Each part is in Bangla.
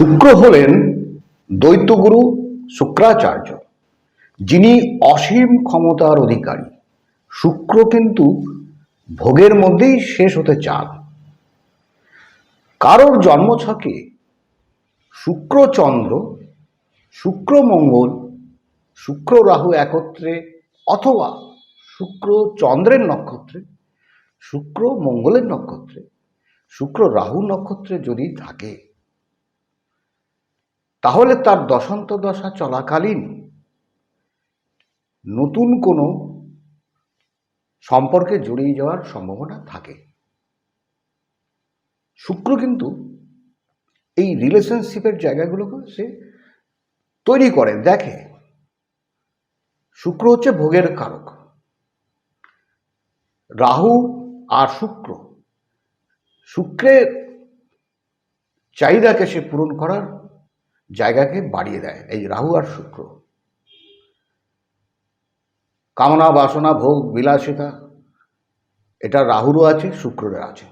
শুক্র হলেন দৈত্যগুরু শুক্রাচার্য, যিনি অসীম ক্ষমতার অধিকারী। শুক্র কিন্তু ভোগের মধ্যেই শেষ হতে চান। কারোর জন্মছকে শুক্র চন্দ্র, শুক্র মঙ্গল, শুক্র রাহু একত্রে অথবা শুক্র চন্দ্রের নক্ষত্রে, শুক্র মঙ্গলের নক্ষত্রে, শুক্র রাহু নক্ষত্রে যদি থাকে। তাহলে তার দশান্ত দশা চলাকালীন নতুন কোনো সম্পর্কে জড়িয়ে যাওয়ার সম্ভাবনা থাকে। শুক্র কিন্তু এই রিলেশনশিপের জায়গাগুলোকে সে তৈরি করে, দেখে। শুক্র হচ্ছে ভোগের কারক। রাহু আর শুক্র, শুক্রের চাহিদাকে সে পূরণ করার জায়গাকে বাড়িয়ে দেয়, এই রাহু আর শুক্র। কামনা, বাসনা, ভোগ, বিলাসিতা, এটা রাহুরও আছে শুক্রের আছে।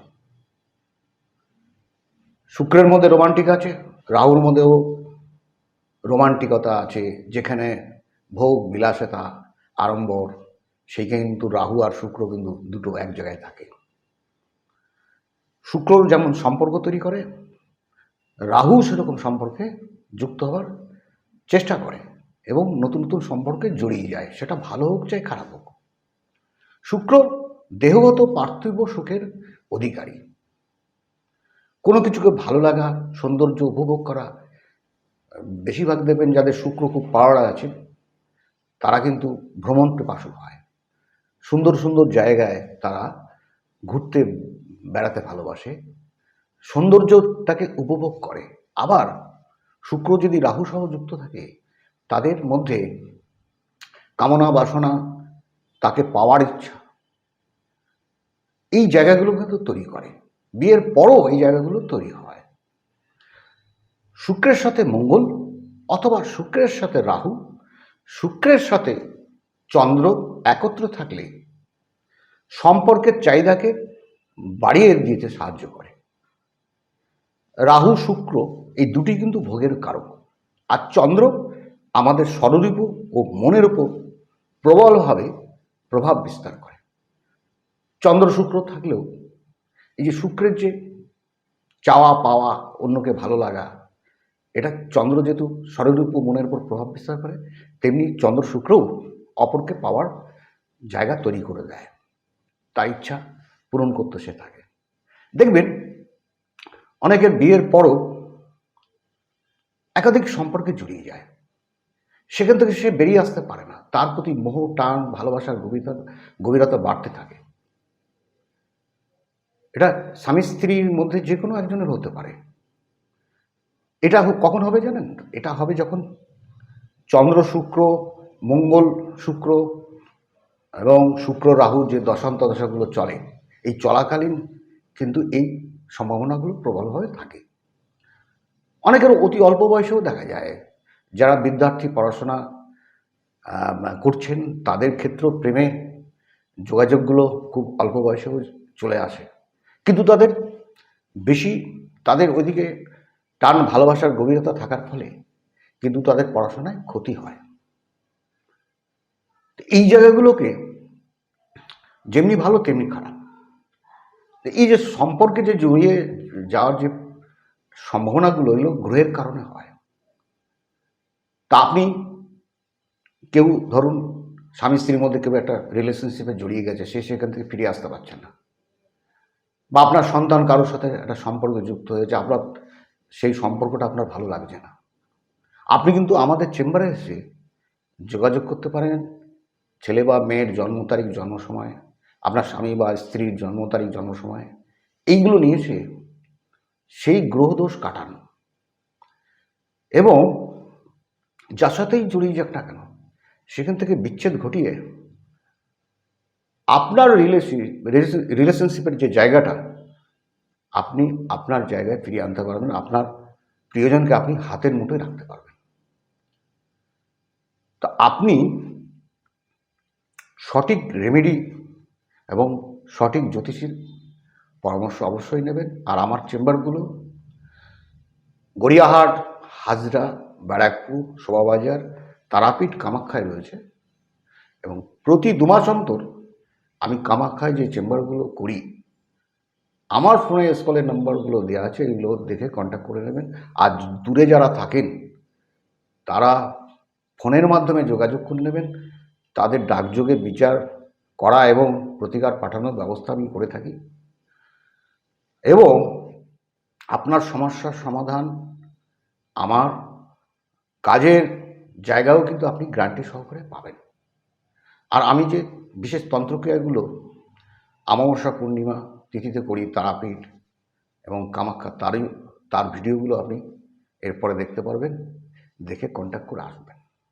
শুক্রের মধ্যে রোমান্টিক আছে, রাহুর মধ্যেও রোমান্টিকতা আছে, যেখানে ভোগ, বিলাসিতা, আড়ম্বর, সেই কিন্তু রাহু আর শুক্র কিন্তু দুটো এক জায়গায় থাকে। শুক্র যেমন সম্পর্ক তৈরি করে, রাহু সেরকম সম্পর্কে যুক্ত হওয়ার চেষ্টা করে এবং নতুন নতুন সম্পর্কে জড়িয়ে যায়। সেটা ভালো হোক চাই খারাপ হোক। শুক্র দেহগত পার্থিব সুখের অধিকারী। কোনো কিছুকে ভালো লাগা, সৌন্দর্য উপভোগ করা, বেশিরভাগ দেখবেন যাদের শুক্র খুব পাওয়ার আছে, তারা কিন্তু ভ্রমণ পিপাসু হয়। সুন্দর সুন্দর জায়গায় তারা ঘুরতে, বেড়াতে ভালোবাসে। সৌন্দর্যটাকে উপভোগ করে। আবার শুক্র যদি রাহু সহ যুক্ত থাকে, তাদের মধ্যে কামনা, বাসনা, তাকে পাওয়ার ইচ্ছা, এই জায়গাগুলো কিন্তু তৈরি করে। বিয়ের পরও এই জায়গাগুলো তৈরি হয়। শুক্রের সাথে মঙ্গল অথবা শুক্রের সাথে রাহু, শুক্রের সাথে চন্দ্র একত্র থাকলে সম্পর্কের চাহিদাকে বাড়িয়ে দিতে সাহায্য করে। রাহু, শুক্র এই দুটি কিন্তু ভোগের কারক। আর চন্দ্র আমাদের স্বরূপ ও মনের উপর প্রবলভাবে প্রভাব বিস্তার করে। চন্দ্র, শুক্র থাকলেও এই যে শুক্রের যে চাওয়া, পাওয়া, অন্যকে ভালো লাগা, এটা চন্দ্র যেহেতু স্বরূপ ও মনের উপর প্রভাব বিস্তার করে, তেমনি চন্দ্র, শুক্রও অপরকে পাওয়ার জায়গা তৈরি করে দেয়। তার ইচ্ছা পূরণ করতে সে থাকে। দেখবেন অনেকের বিয়ের পরও একাধিক সম্পর্কে জড়িয়ে যায়। সেখান থেকে সে বেরিয়ে আসতে পারে না। তার প্রতি মোহ, টান, ভালোবাসার গভীরতা গভীরতা বাড়তে থাকে। এটা স্বামী স্ত্রীর মধ্যে যে কোনো একজনের হতে পারে। এটা কখন হবে জানেন? এটা হবে যখন চন্দ্র শুক্র, মঙ্গল শুক্র এবং শুক্র রাহু যে দশান্ত দশাগুলো চলে, এই চলাকালীন কিন্তু এই সম্ভাবনাগুলো প্রবলভাবে থাকে। অনেকের অতি অল্প বয়সেও দেখা যায়, যারা বিদ্যার্থী পড়াশোনা করছেন, তাদের ক্ষেত্রেও প্রেমে যোগাযোগগুলো খুব অল্প বয়সেও চলে আসে। কিন্তু তাদের বেশি, তাদের ওইদিকে টান ভালোবাসার গভীরতা থাকার ফলে কিন্তু তাদের পড়াশোনায় ক্ষতি হয়। এই জায়গাগুলোকে যেমনি ভালো, তেমনি খারাপ। এই যে সম্পর্কে যে জড়িয়ে যাওয়ার যে সম্ভাবনাগুলো এগুলো গ্রহের কারণে হয়। তা আপনি কেউ ধরুন স্বামী স্ত্রীর মধ্যে কেউ একটা রিলেশনশিপে জড়িয়ে গেছে, সে সেখান থেকে ফিরে আসতে পারছে না। বা আপনার সন্তান কারোর সাথে একটা সম্পর্কে যুক্ত হয়েছে, আপনার সেই সম্পর্কটা আপনার ভালো লাগছে না। আপনি কিন্তু আমাদের চেম্বারে এসে যোগাযোগ করতে পারেন। ছেলে বা মেয়ের জন্ম তারিখ, জন্ম সময় আপনার স্বামী বা স্ত্রীর জন্ম তারিখ, জন্ম সময়, এইগুলো নিয়েছে। সেই গ্রহদোষ কাটান। এবং যার সাথেই জড়িয়ে যাক না কেন, সেখান থেকে বিচ্ছেদ ঘটিয়ে আপনার রিলেশন রিলেশনশিপের যে জায়গাটা, আপনি আপনার জায়গায় ফিরিয়ে আনতে পারবেন, আপনার প্রিয়জনকে আপনি হাতের মুঠোয় রাখতে পারবেন। তো আপনি সঠিক রেমেডি এবং সঠিক জ্যোতিষীর পরামর্শ অবশ্যই নেবেন। আর আমার চেম্বারগুলো গড়িয়াহাট, হাজরা, ব্যারাকপুর, শোভাবাজার, তারাপীঠ, কামাখ্যায় রয়েছে। এবং প্রতি দু মাস অন্তর আমি কামাখ্যায় যে চেম্বারগুলো করি, আমার ফোনে স্কলের নাম্বারগুলো দেওয়া আছে, এগুলো দেখে কন্ট্যাক্ট করে নেবেন। আর দূরে যারা থাকেন, তারা ফোনের মাধ্যমে যোগাযোগ করে নেবেন। তাদের ডাকযোগে বিচার করা এবং প্রতিকার পাঠানোর ব্যবস্থা আমি করে থাকি। এবং আপনার সমস্যার সমাধান আমার কাজের জায়গাও কিন্তু আপনি গ্রান্টি সহকারে পাবেন। আর আমি যে বিশেষ তন্ত্রক্রিয়াগুলো আমাবস্যা পূর্ণিমা তিথিতে করি, তারাপীঠ এবং কামাখ্যা, তারই, তার ভিডিওগুলো আপনি এরপরে দেখতে পারবেন। দেখে কন্ট্যাক্ট করে আসবেন।